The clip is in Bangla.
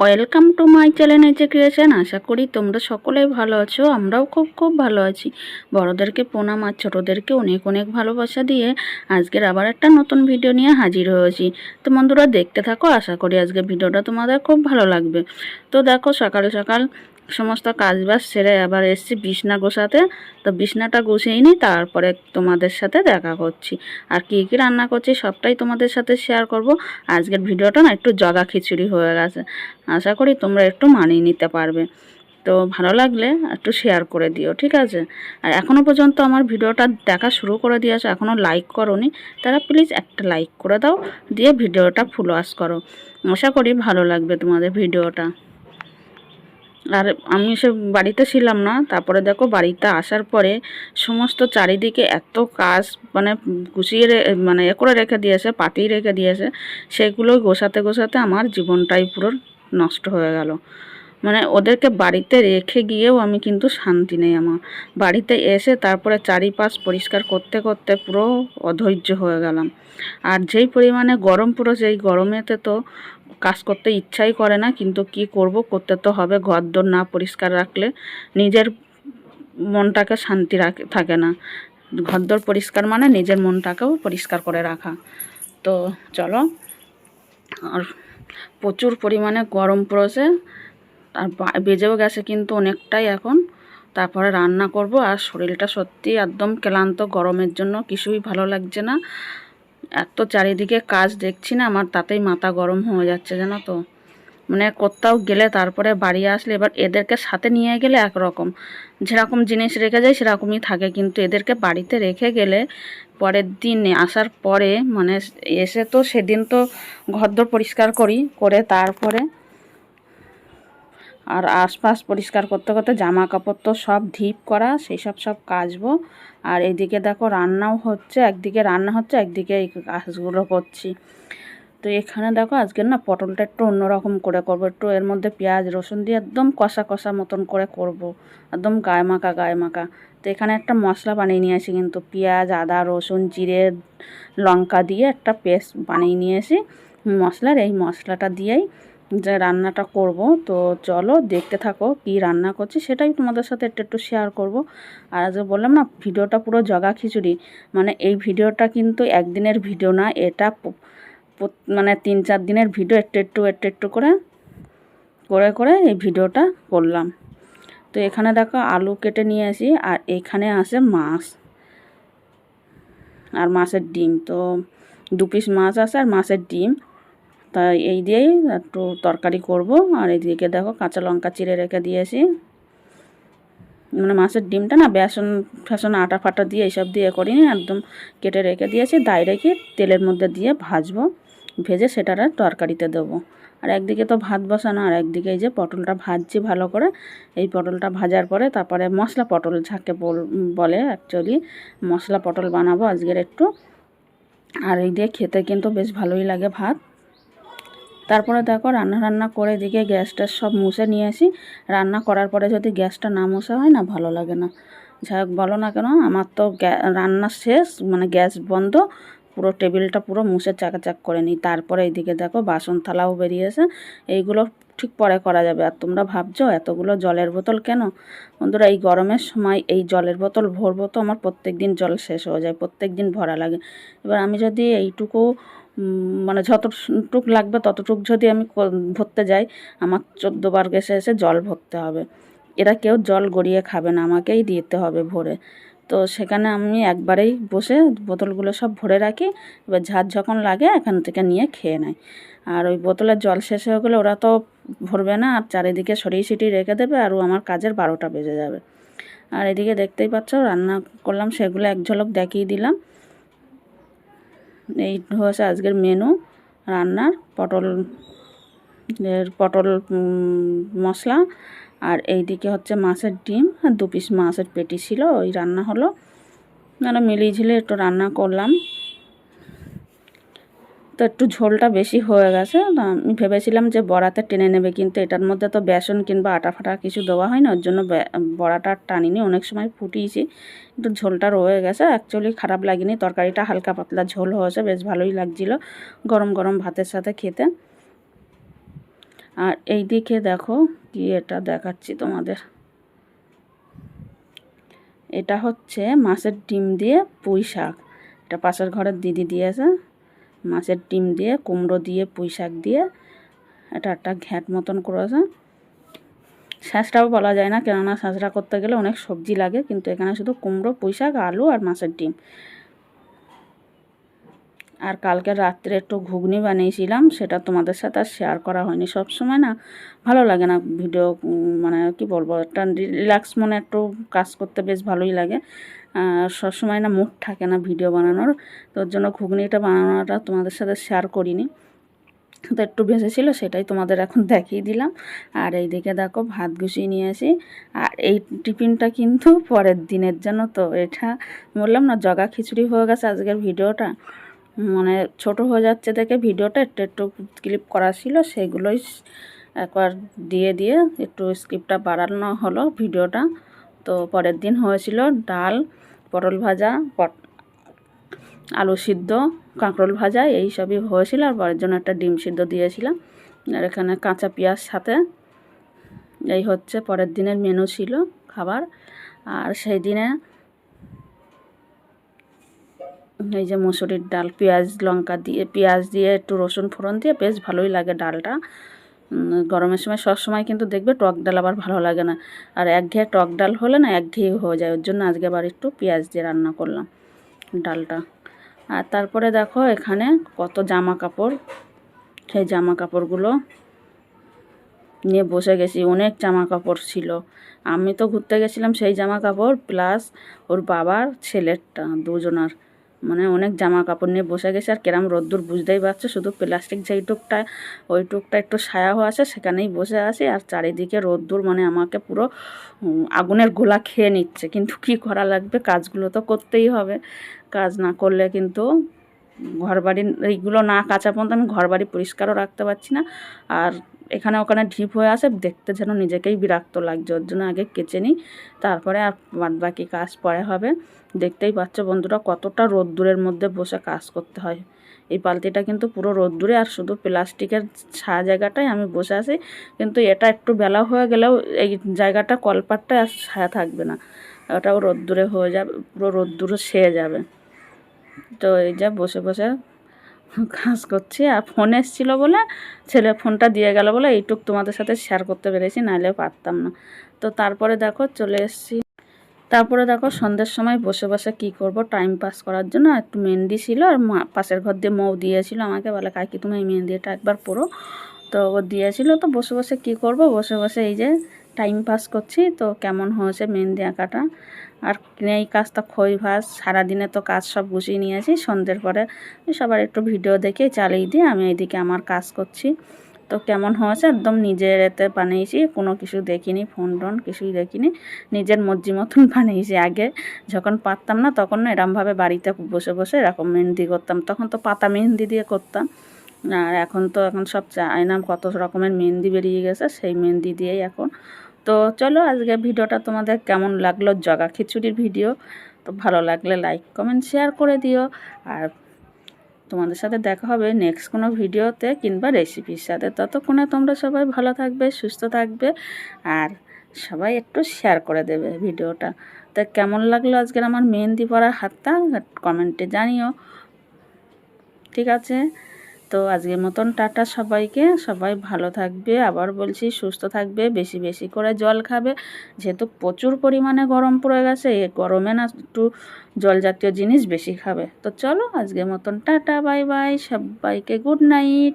Welcome to my channel AJ creation আশা করি তোমরা সকলেই ভালো আছো, আমরাও খুব খুব ভালো আছি। বড়দেরকে প্রণাম আর ছোটোদেরকে অনেক অনেক ভালোবাসা দিয়ে আজকের আবার একটা নতুন ভিডিও নিয়ে হাজির হয়েছি। তো বন্ধুরা, দেখতে থাকো, আশা করি আজকে ভিডিওটা তোমাদের খুব ভালো লাগবে। তো দেখো, সকাল সকাল সমস্ত কাজবাজ সেরে আবার এসছি বিছনা গোছাতে। তো বিছনাটা গুছিয়ে নিই, তারপরে তোমাদের সাথে দেখা করছি। আর কী কী রান্না করছি সবটাই তোমাদের সাথে শেয়ার করব। আজকের ভিডিওটা না একটু জগা খিচুড়ি হয়ে গেছে। আশা করি তোমরা একটু মানিয়ে নিতে পারবে। তো ভালো লাগলে একটু শেয়ার করে দিও, ঠিক আছে? আর এখনও পর্যন্ত আমার ভিডিওটা দেখা শুরু করে দিয়েছ এখনও লাইক করোনি, তারা প্লিজ একটা লাইক করে দাও, দিয়ে ভিডিওটা ফুল ওয়াশ করো। আশা করি ভালো লাগবে তোমাদের ভিডিওটা। আর আমি সে বাড়িতে ছিলাম না, তারপরে দেখো বাড়িতে আসার পরে সমস্ত চারিদিকে এত কাজ মানে গুছিয়ে মানে এ করে রেখে দিয়েছে, পাতিয়ে রেখে দিয়েছে সেগুলো গোছাতে গোছাতে আমার জীবনটাই পুরো নষ্ট হয়ে গেল। মানে ওদেরকে বাড়িতে রেখে গিয়েও আমি কিন্তু শান্তি নেই আমার। বাড়িতে এসে তারপরে চারিপাশ পরিষ্কার করতে করতে পুরো অধৈর্য হয়ে গেলাম। আর যেই পরিমাণে গরম পুরো সেই গরমেতে তো কাজ করতে ইচ্ছাই করে না, কিন্তু কি করব, করতে তো হবে। ঘর ঘরদোর না পরিষ্কার রাখলে নিজের মনটাকে শান্তি রাখে, থাকে না। ঘরদোর পরিষ্কার মানে নিজের মনটাকেও পরিষ্কার করে রাখা। তো চলো, আর প্রচুর পরিমাণে গরম পড়েছে, আর বেজেও গেছে কিন্তু অনেকটাই এখন। তারপরে রান্না করব, আর শরীরটা সত্যি একদম ক্লান্ত, গরমের জন্য কিছুই ভালো লাগছে না। এত চারিদিকে কাজ দেখছি না, আমার তাতেই মাথা গরম হয়ে যাচ্ছে, জানো তো। মানে কোথাও গেলে তারপরে বাড়ি আসলে এবার এদেরকে সাথে নিয়ে গেলে একরকম। যেরকম জিনিস রেখে যায় সেরকমই থাকে, কিন্তু এদেরকে বাড়িতে রেখে গেলে পরের দিন আসার পরে মানে এসে তো সেদিন তো ঘরদোর পরিষ্কার করি, করে তারপরে আর আশপাশ পরিষ্কার করতে করতে জামা কাপড় তো সব ধিপ করা সেই সব সব কাচবো। আর এদিকে দেখো রান্নাও হচ্ছে, একদিকে রান্না হচ্ছে, একদিকে এই কাজগুলো করছি। তো এখানে দেখো আজকে না পটলটা একটু অন্যরকম করে করব, একটু এর মধ্যে পেঁয়াজ, রসুন দিয়ে একদম কষা কষা মতন করে করব। একদম গায়ে মাখা গায়ে মাখা। তো এখানে একটা মশলা বানিয়ে নিয়ে আসি কিন্তু, পেঁয়াজ, আদা, রসুন, জিরে, লঙ্কা দিয়ে একটা পেস্ট বানিয়ে নিয়ে আসি। মশলার এই মশলাটা দিয়েই যে রান্নাটা করব, তো চলো দেখতে থাকো কি রান্না করছি, সেটাই তোমাদের সাথে একটু একটু শেয়ার করব। আর আজ বললাম না, ভিডিওটা পুরো জগা খিচুড়ি মানে এই ভিডিওটা কিন্তু একদিনের ভিডিও না, এটা মানে তিন চার দিনের ভিডিও, একটু একটু একটু একটু করে করে করে এই ভিডিওটা করলাম। তো এখানে দেখো আলু কেটে নিয়ে আসি আর এখানে আসে মাছ, আর মাছের ডিম, তো দু পিস মাছ আছে আর মাছের ডিম। তা এই দিয়েই একটু তরকারি করব। আর এইদিকে দেখো কাঁচা লঙ্কা চিড়ে রেখে দিয়েছি। মানে মাছের ডিমটা না বেসন ফেসন আটা ফাটা দিয়ে এইসব দিয়ে করিনি, একদম কেটে রেখে দিয়েছি। দায় রেখে তেলের মধ্যে দিয়ে ভাজবো, ভেজে সেটার তরকারিতে দেবো। আর একদিকে তো ভাত বসানো, আর একদিকে এই যে পটলটা ভাজছি ভালো করে। এই পটলটা ভাজার পরে তারপরে মশলা পটল ঝাঁকে বলে অ্যাকচুয়ালি মশলা পটল বানাবো আজকের একটু। আর এই দিয়ে খেতে কিন্তু বেশ ভালোই লাগে ভাত। তারপরে দেখো রান্না রান্না করে এদিকে গ্যাসটা সব মুছে নিয়ে আসি। রান্না করার পরে যদি গ্যাসটা না মোছা হয় না ভালো লাগে না। যাই বলো না কেন, আমার তো রান্না শেষ মানে গ্যাস বন্ধ, পুরো টেবিলটা পুরো মুছে চাকাচাক করে নিই। তারপরে এইদিকে দেখো বাসন থালাও বেরিয়েছে। এইগুলো ঠিক পরে করা যাবে। আর তোমরা ভাবছ এতগুলো জলের বোতল কেন? বন্ধুরা, এই গরমের সময় এই জলের বোতল ভরবো তো আমার প্রত্যেক দিন জল শেষ হয়ে যায় প্রত্যেক দিন ভরা লাগে। এবার আমি যদি এইটুকু মানে যতটুক লাগবে ততটুক যদি আমি ভরতে যাই, আমার চোদ্দোবার গেছে এসে জল ভরতে হবে। এরা কেউ জল গড়িয়ে খাবে না, আমাকেই দিতে হবে ভরে। তো সেখানে আমি একবারেই বসে বোতলগুলো সব ভরে রাখি, এবার ঝাঁজ যখন লাগে এখান থেকে নিয়ে খেয়ে নেয়। আর ওই বোতলের জল শেষ হয়ে গেলে ওরা তো ভরবে না, আর চারিদিকে সরিয়ে সিটিয়ে রেখে দেবে, আর ও আমার কাজের বারোটা বেজে যাবে। আর এদিকে দেখতেই পাচ্ছ, রান্না করলাম, সেগুলো এক ঝলক দেখিয়ে দিলাম। এই হচ্ছে আজকের মেনু রান্নার পটল, এর পটল মশলা, আর এই দিকে হচ্ছে মাছের ডিম, আর দু পিস মাছের পেটি ছিল, ওই রান্না হলো। মানে মিলিয়ে ঝিলে একটু রান্না করলাম। তো একটু ঝোলটা বেশি হয়ে গেছে। আমি ভেবেছিলাম যে বড়াতে টেনে নেবে, কিন্তু এটার মধ্যে তো বেসন কিংবা আটা ফাটা কিছু দেওয়া হয় না, ওর জন্য বড়াটা টানিনি, অনেক সময় ফুটিয়েছি একটু ঝোলটা রয়ে গেছে। অ্যাকচুয়ালি খারাপ লাগেনি, তরকারিটা হালকা পাতলা ঝোল হয়েছে, বেশ ভালোই লাগছিল, গরম গরম ভাতের সাথে খেতে। আর এই দিকে দেখো কি এটা দেখাচ্ছি তোমাদের। এটা হচ্ছে মাছের ডিম দিয়ে পুঁই শাক, এটা পাশের ঘরের দিদি দিয়েছে। মাছের ডিম দিয়ে, কুমড়ো দিয়ে পুঁই শাক দিয়ে, এটা একটা ঘ্যাঁট মতন করেছে। শাঁসটাও বলা যায় না, কেননা শাঁসরা করতে গেলে অনেক সবজি লাগে, কিন্তু এখানে শুধু কুমড়ো পুঁই শাক আলু আর মাছের ডিম। আর কালকে রাত্রে একটু ঘুগনি বানিয়েছিলাম, সেটা তোমাদের সাথে আর শেয়ার করা হয়নি সব সময় না। ভালো লাগে না ভিডিও মানে কি বলব, একটা রিল্যাক্স মনে একটু কাজ করতে বেশ ভালোই লাগে। সবসময় না মুড থাকে না ভিডিও বানানোর। তোর জন্য ঘুগনিটা বানানোটা তোমাদের সাথে শেয়ার করিনি। তো একটু ভেসেছিল সেটাই তোমাদের এখন দেখিয়ে দিলাম। আর এই দিকে দেখো, ভাত গুছিয়ে নিয়ে আসি। আর এই টিফিনটা কিন্তু পরের দিনের জন্য, তো এটা বললাম না, জগা খিচুড়ি হয়ে গেছে আজকের ভিডিওটা। মানে ছোট হয়ে যাচ্ছে দেখে ভিডিওটা, একটু একটু ক্লিপ করা ছিল, সেগুলোই একবার দিয়ে দিয়ে একটু স্ক্রিপ্টটা বাড়ানো হলো ভিডিওটা। তো পরের দিন হয়েছিল ডাল, পটল ভাজা, পট আলু সিদ্ধ, কাঁকরোল ভাজা, এই সবই হয়েছিল আর পরের জন্য একটা ডিম সিদ্ধ দিয়েছিলাম। আর এখানে কাঁচা পেঁয়াজ সাথে। এই হচ্ছে পরের দিনের মেনু ছিল খাবার। আর সেই দিনে এই যে মুসুরির ডাল, পেঁয়াজ, লঙ্কা দিয়ে পেঁয়াজ দিয়ে একটু রসুন ফোড়ন দিয়ে বেশ ভালোই লাগে ডালটা। গরমের সময় সব সময় কিন্তু দেখবে টক ডাল আবার ভালো লাগে না। আর একঘেয়ে টক ডাল হলে না একঘেয়ে হয়ে যায়। ওর জন্য আজকে আবার একটু পেঁয়াজ দিয়ে রান্না করলাম ডালটা। আর তারপরে দেখো এখানে কত জামা কাপড়। সেই জামা কাপড়গুলো নিয়ে বসে গেছি। অনেক জামা কাপড় ছিল। আমি তো ঘুরতে গেছিলাম সেই জামা কাপড়, প্লাস ওর বাবার ছেলেরটা, দুজনার। মানে অনেক জামা কাপড় নিয়ে বসে গেছে, আর কেরাম রোদ্দুর বুঝতেই পারছ, শুধু প্লাস্টিক যেই টুকটা, ওই টুকটা একটু ছায়া হয়ে আছে, সেখানেই বসে আছি, আর চারিদিকে রোদ্দুর মানে আমাকে পুরো আগুনের গোলা খেয়ে নিচ্ছে, কিন্তু কি করা লাগবে, কাজগুলো তো করতেই হবে, কাজ না করলে কিন্তু ঘর বাড়ি এইগুলো না কাঁচা পর্যন্ত আমি ঘর বাড়ি পরিষ্কারও রাখতে পারছি না, আর এখানে ওখানে ঢিপ হয়ে আসে, দেখতে যেন নিজেকেই বিরক্ত লাগছে, ওর জন্য আগে কেচে নিই, তারপরে আর বাদ বাকি কাজ পরে হবে। দেখতেই পাচ্ছ বন্ধুরা, কতটা রোদ্দুরের মধ্যে বসে কাজ করতে হয়। এই বালতিটা কিন্তু পুরো রোদ্দুরে, আর শুধু প্লাস্টিকের ছা জায়গাটায় আমি বসে আছি, কিন্তু এটা একটু বেলা হয়ে গেলেও এই জায়গাটা কলপাটটা আর ছায়া থাকবে না। ওটাও রোদ্দুরে হয়ে যাবে, পুরো রোদ্দুরে সেয়ে যাবে। তো এই যে বসে বসে কাজ করছি আর ফোন এসেছিল বলে ছেলে ফোনটা দিয়ে গেল বলে এইটুক তোমাদের সাথে শেয়ার করতে পেরেছি নাহলে পারতাম না। তো তারপরে দেখো চলে এসেছি। তারপরে দেখো সন্ধ্যের সময় বসে বসে কি করব টাইম পাস করার জন্য একটু মেহেন্দি ছিল আর মা পাশের ঘর দিয়ে মৌ দিয়েছিল আমাকে, বলে কাকি তুমি এই মেহেন্দিটা একবার পরো। তো ও দিয়েছিল, তো বসে বসে কি করব, বসে বসে এই যে টাইম পাস করছি, তো কেমন হয়েছে মেহেন্দি আঁকাটা? আর এই কাজটা খই ভাস সারাদিনে তো কাজ সব গুছিয়ে নিয়েছি। সন্ধ্যের পরে সবার একটু ভিডিও দেখে চালিয়ে দিয়ে আমি এইদিকে আমার কাজ করছি। তো কেমন হয়েছে? একদম নিজের এতে বানিয়েছি, কোনো কিছু দেখিনি ফোন টোন কিছুই দেখিনি। নিজের মর্জি মতন বানিয়েছি। আগে যখন পারতাম না, তখন এরমভাবে বাড়িতে বসে বসে এরকম মেহেন্দি করতাম। তখন তো পাতা মেহেন্দি দিয়ে করতাম। আর এখন তো এখন সব চায়না কত রকমের মেহেন্দি বেরিয়ে গেছে, সেই মেহেন্দি দিয়েই এখন তো চলো আজকে ভিডিওটা তোমাদের কেমন লাগল? জগা খিচুড়ির ভিডিও। তো ভালো লাগলে লাইক কমেন্ট শেয়ার করে দিও। আর তোমাদের সাথে দেখা হবে নেক্সট কোনো ভিডিওতে কিংবা রেসিপির সাথে। ততক্ষণে তোমরা সবাই ভালো থাকবে, সুস্থ থাকবে। আর সবাই একটু শেয়ার করে দেবে ভিডিওটা। তা কেমন লাগল আজকের আমার মেহেন্দি পরা হাতটা? কমেন্টে জানিও। ঠিক আছে? তো আজকের মতন টাটা সবাইকে। সবাই ভালো থাকবে, আবার বলছি সুস্থ থাকবে, বেশি বেশি করে জল খাবে। যেহেতু প্রচুর পরিমাণে গরম পড়ে গেছে, এ গরমে না একটু জল জাতীয় জিনিস বেশি খাবে। তো চলো আজকের মতন টাটা, বাই বাই, সবাইকে গুড নাইট।